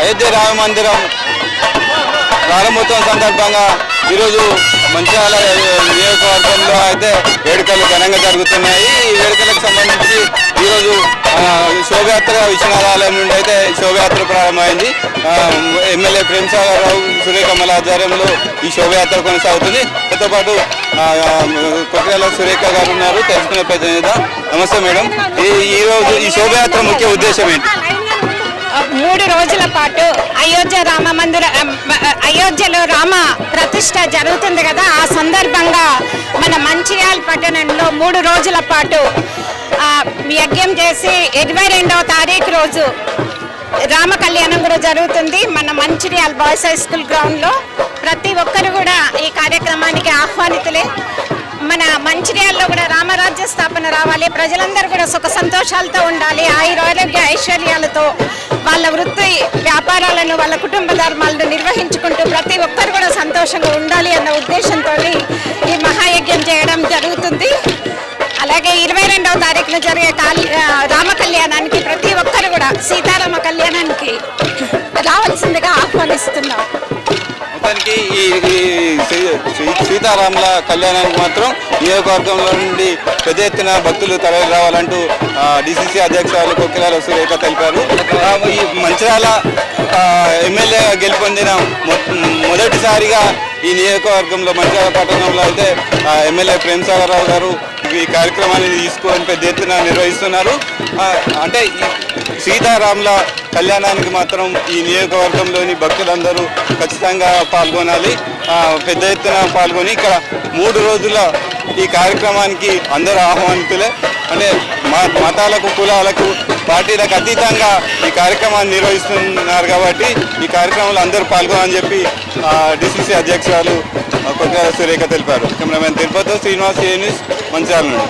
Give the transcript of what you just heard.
అయోధ్య రామ మందిరం ప్రారంభోత్సవం సందర్భంగా ఈరోజు మంచిర్యాల నియోజకవర్గంలో అయితే వేడుకలు ఘనంగా జరుగుతున్నాయి. ఈ వేడుకలకు సంబంధించి ఈరోజు శోభయాత్ర విశ్వనాథాలయం నుండి అయితే శోభయాత్ర ప్రారంభమైంది. ఎమ్మెల్యే ప్రేమసాగర్ రావు సురేఖమ్మల ఆధ్వర్యంలో ఈ శోభయాత్ర కొనసాగుతుంది. దాంతో పాటు ఆ, కొట్టాల సురేఖ గారు ఉన్నారు. తెలుసుకునే ప్రతినిధి నమస్తే మేడం. ఈ ఈరోజు ఈ శోభయాత్ర ముఖ్య ఉద్దేశం ఏంటి? మూడు రోజుల పాటు అయోధ్య రామ మందిర అయోధ్యలో రామ ప్రతిష్ట జరుగుతుంది కదా ఆ సందర్భంగా మన మంచిర్యాల పట్టణంలో మూడు రోజుల పాటు యజ్ఞం చేసి ఇరవై రెండవ తారీఖు రోజు రామ కళ్యాణం కూడా జరుగుతుంది. మన మంచిర్యాల బాయ్స్ హై స్కూల్ గ్రౌండ్లో మంచిర్యాలలో కూడా రామరాజ్య స్థాపన రావాలి. ప్రజలందరూ కూడా సుఖ సంతోషాలతో ఉండాలి. ఆయురారోగ్య ఐశ్వర్యాలతో వాళ్ళ వృత్తి వ్యాపారాలను వాళ్ళ కుటుంబ ధర్మాలను నిర్వహించుకుంటూ ప్రతి ఒక్కరు కూడా సంతోషంగా ఉండాలి అన్న ఉద్దేశంతో ఈ మహాయజ్ఞం చేయడం జరుగుతుంది. అలాగే ఇరవై రెండవ తారీఖున జరిగే రామ కళ్యాణానికి ప్రతి ఒక్కరు కూడా సీతారామ కళ్యాణానికి రావాల్సిందిగా ఆహ్వానిస్తున్నాం. ఈ ఈ సీతారాముల కళ్యాణానికి మాత్రం నియోజకవర్గంలో నుండి పెద్ద ఎత్తున భక్తులు తరలి రావాలంటూ డిసిసి అధ్యక్షురాలు కొక్కిరాల సురేఖ తెలిపారు. ఈ మంచిర్యాల ఎమ్మెల్యే గెలుపొందిన మొ- మొదటిసారిగా ఈ నియోజకవర్గంలో మంచిర్యాల పట్టణంలో అయితే ఎమ్మెల్యే ప్రేమసాగరరావు గారు ఈ కార్యక్రమాన్ని తీసుకొని పెద్ద ఎత్తున నిర్వహిస్తున్నారు. అంటే సీతారాముల కళ్యాణానికి మాత్రం ఈ నియోజకవర్గంలోని భక్తులందరూ ఖచ్చితంగా పాల్గొనాలి. పెద్ద ఎత్తున పాల్గొని ఇక్కడ మూడు రోజుల ఈ కార్యక్రమానికి అందరూ ఆహ్వానితులే. అంటే మతాలకు కులాలకు పార్టీలకు అతీతంగా ఈ కార్యక్రమాన్ని నిర్వహిస్తున్నారు కాబట్టి ఈ కార్యక్రమంలో అందరూ పాల్గొనని చెప్పి డిసిసి అధ్యక్షురాలు కొట్టాల సురేఖ తెలిపారు. Cameraman Tirupati Srinivas A news Mancherial నుండి.